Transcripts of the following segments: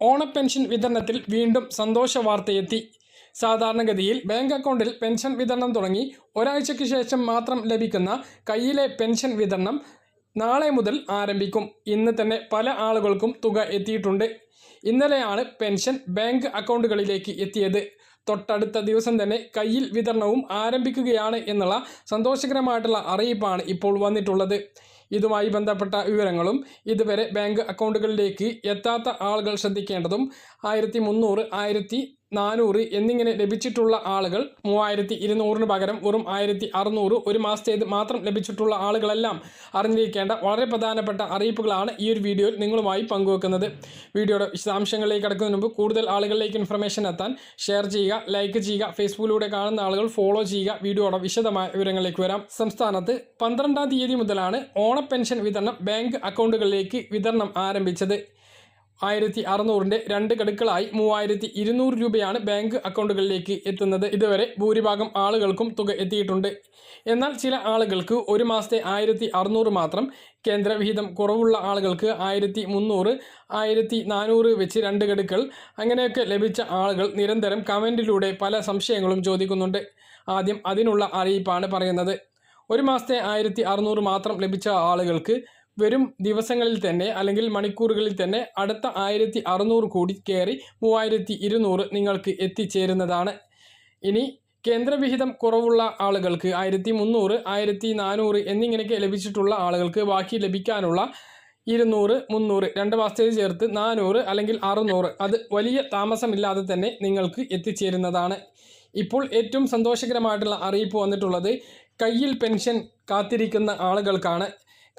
ഓണപ്പെൻഷൻ വിതരണത്തിൽ വീണ്ടും സന്തോഷ വാർത്തയെത്തി സാധാരണഗതിയിൽ ബാങ്ക് അക്കൗണ്ടിൽ പെൻഷൻ വിതരണം തുടങ്ങി ഒരാഴ്ചയ്ക്ക് ശേഷം മാത്രം ലഭിക്കുന്ന കയ്യിലെ പെൻഷൻ വിതരണം നാളെ മുതൽ ആരംഭിക്കും. ഇന്ന് തന്നെ പല ആളുകൾക്കും തുക എത്തിയിട്ടുണ്ട്. ഇന്നലെയാണ് പെൻഷൻ ബാങ്ക് അക്കൗണ്ടുകളിലേക്ക് എത്തിയത്. തൊട്ടടുത്ത ദിവസം തന്നെ കയ്യിൽ വിതരണവും ആരംഭിക്കുകയാണ് എന്നുള്ള സന്തോഷകരമായിട്ടുള്ള അറിയിപ്പാണ് ഇപ്പോൾ വന്നിട്ടുള്ളത്. ഇതുമായി ബന്ധപ്പെട്ട വിവരങ്ങളും ഇതുവരെ ബാങ്ക് അക്കൗണ്ടുകളിലേക്ക് എത്താത്ത ആളുകൾ ശ്രദ്ധിക്കേണ്ടതും ആയിരത്തി മുന്നൂറ് ആയിരത്തി നാനൂറ് എന്നിങ്ങനെ ലഭിച്ചിട്ടുള്ള ആളുകൾ മൂവായിരത്തി ഇരുന്നൂറിന് പകരം വെറും ആയിരത്തി അറുന്നൂറ് ഒരു മാസത്തേത് മാത്രം ലഭിച്ചിട്ടുള്ള ആളുകളെല്ലാം അറിഞ്ഞിരിക്കേണ്ട വളരെ പ്രധാനപ്പെട്ട അറിയിപ്പുകളാണ് ഈ ഒരു വീഡിയോയിൽ നിങ്ങളുമായി പങ്കുവെക്കുന്നത്. വീഡിയോയുടെ വിശദാംശങ്ങളിലേക്ക് കടക്കുന്നതിന് മുമ്പ് കൂടുതൽ ആളുകളിലേക്ക് ഇൻഫർമേഷൻ എത്താൻ ഷെയർ ചെയ്യുക ലൈക്ക് ചെയ്യുക ഫേസ്ബുക്കിലൂടെ കാണുന്ന ആളുകൾ ഫോളോ ചെയ്യുക. വീഡിയോയുടെ വിശദമായ വിവരങ്ങളിലേക്ക് വരാം. സംസ്ഥാനത്ത് പന്ത്രണ്ടാം തീയതി മുതലാണ് ഓണ പെൻഷൻ വിതരണം ബാങ്ക് അക്കൗണ്ടുകളിലേക്ക് വിതരണം ആരംഭിച്ചത്. ആയിരത്തി അറുന്നൂറിന്റെ രണ്ട് കടുക്കളായി മൂവായിരത്തി ഇരുന്നൂറ് രൂപയാണ് ബാങ്ക് അക്കൗണ്ടുകളിലേക്ക് എത്തുന്നത്. ഇതുവരെ ഭൂരിഭാഗം ആളുകൾക്കും തുക എത്തിയിട്ടുണ്ട്. എന്നാൽ ചില ആളുകൾക്ക് ഒരു മാസത്തെ ആയിരത്തി അറുന്നൂറ് മാത്രം കേന്ദ്രവിഹിതം കുറവുള്ള ആളുകൾക്ക് ആയിരത്തി മുന്നൂറ് ആയിരത്തി നാനൂറ് വെച്ച് രണ്ട് കടുക്കൾ. അങ്ങനെയൊക്കെ ലഭിച്ച ആളുകൾ നിരന്തരം കമന്റിലൂടെ പല സംശയങ്ങളും ചോദിക്കുന്നുണ്ട്. ആദ്യം അതിനുള്ള അറിയിപ്പാണ് പറയുന്നത്. ഒരു മാസത്തെ ആയിരത്തി മാത്രം ലഭിച്ച ആളുകൾക്ക് വരും ദിവസങ്ങളിൽ തന്നെ അല്ലെങ്കിൽ മണിക്കൂറുകളിൽ തന്നെ അടുത്ത ആയിരത്തി അറുന്നൂറ് കോടി കയറി മൂവായിരത്തി ഇരുന്നൂറ് നിങ്ങൾക്ക് എത്തിച്ചേരുന്നതാണ്. ഇനി കേന്ദ്രവിഹിതം കുറവുള്ള ആളുകൾക്ക് ആയിരത്തി മുന്നൂറ് ആയിരത്തി നാനൂറ് എന്നിങ്ങനെയൊക്കെ ലഭിച്ചിട്ടുള്ള ആളുകൾക്ക് ബാക്കി ലഭിക്കാനുള്ള ഇരുന്നൂറ് മുന്നൂറ് രണ്ട് മാസത്തേക്ക് ചേർത്ത് നാനൂറ് അല്ലെങ്കിൽ അറുന്നൂറ് അത് വലിയ താമസമില്ലാതെ തന്നെ നിങ്ങൾക്ക് എത്തിച്ചേരുന്നതാണ്. ഇപ്പോൾ ഏറ്റവും സന്തോഷകരമായിട്ടുള്ള അറിയിപ്പ് വന്നിട്ടുള്ളത് കയ്യിൽ പെൻഷൻ കാത്തിരിക്കുന്ന ആളുകൾക്കാണ്.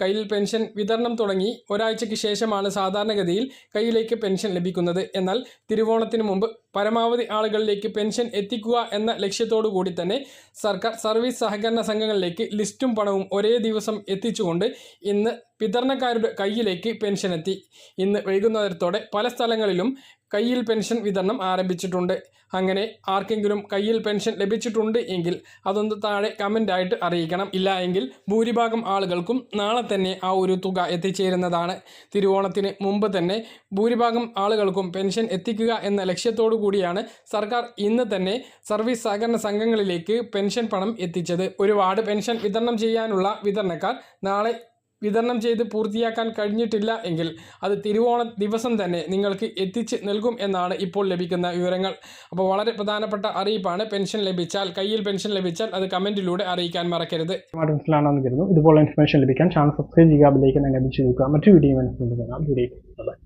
കയ്യിൽ പെൻഷൻ വിതരണം തുടങ്ങി ഒരാഴ്ചയ്ക്ക് ശേഷമാണ് സാധാരണഗതിയിൽ കയ്യിലേക്ക് പെൻഷൻ ലഭിക്കുന്നത്. എന്നാൽ തിരുവോണത്തിന് മുമ്പ് പരമാവധി ആളുകളിലേക്ക് പെൻഷൻ എത്തിക്കുക എന്ന ലക്ഷ്യത്തോടു കൂടി തന്നെ സർക്കാർ സർവീസ് സഹകരണ സംഘങ്ങളിലേക്ക് ലിസ്റ്റും പണവും ഒരേ ദിവസം എത്തിച്ചുകൊണ്ട് ഇന്ന് വിതരണക്കാരുടെ കയ്യിലേക്ക് പെൻഷൻ എത്തി. ഇന്ന് വൈകുന്നേരത്തോടെ പല സ്ഥലങ്ങളിലും കയ്യിൽ പെൻഷൻ വിതരണം ആരംഭിച്ചിട്ടുണ്ട്. അങ്ങനെ ആർക്കെങ്കിലും കയ്യിൽ പെൻഷൻ ലഭിച്ചിട്ടുണ്ട് എങ്കിൽ അതൊന്ന് താഴെ കമന്റായിട്ട് അറിയിക്കണം. ഇല്ല എങ്കിൽ ഭൂരിഭാഗം ആളുകൾക്കും നാളെ തന്നെ ആ ഒരു തുക എത്തിച്ചേരുന്നതാണ്. തിരുവോണത്തിന് മുമ്പ് തന്നെ ഭൂരിഭാഗം ആളുകൾക്കും പെൻഷൻ എത്തിക്കുക എന്ന ലക്ഷ്യത്തോടു കൂടിയാണ് സർക്കാർ ഇന്ന് തന്നെ സർവീസ് സഹകരണ സംഘങ്ങളിലേക്ക് പെൻഷൻ പണം എത്തിച്ചത്. ഒരുപാട് പെൻഷൻ വിതരണം ചെയ്യാനുള്ള വിതരണക്കാർ നാളെ വിതരണം ചെയ്ത് പൂർത്തിയാക്കാൻ കഴിഞ്ഞിട്ടില്ല എങ്കിൽ അത് തിരുവോണ ദിവസം തന്നെ നിങ്ങൾക്ക് എത്തിച്ച് നൽകും എന്നാണ് ഇപ്പോൾ ലഭിക്കുന്ന വിവരങ്ങൾ. അപ്പോൾ വളരെ പ്രധാനപ്പെട്ട അറിയിപ്പാണ് പെൻഷൻ ലഭിച്ചാൽ കയ്യിൽ പെൻഷൻ ലഭിച്ചാൽ അത് കമന്റിലൂടെ അറിയിക്കാൻ മറക്കരുത്. മനസ്സിലാണെന്ന് കരുതുന്നു. ഇതുപോലെ ഇൻഫർമേഷൻ ലഭിക്കാൻ ചാനൽ സബ്സ്ക്രൈബ് ചെയ്യുക തന്നെ ലഭിച്ചു ചെയ്യുക മറ്റു വീഡിയോ മനസ്സിലാക്കാം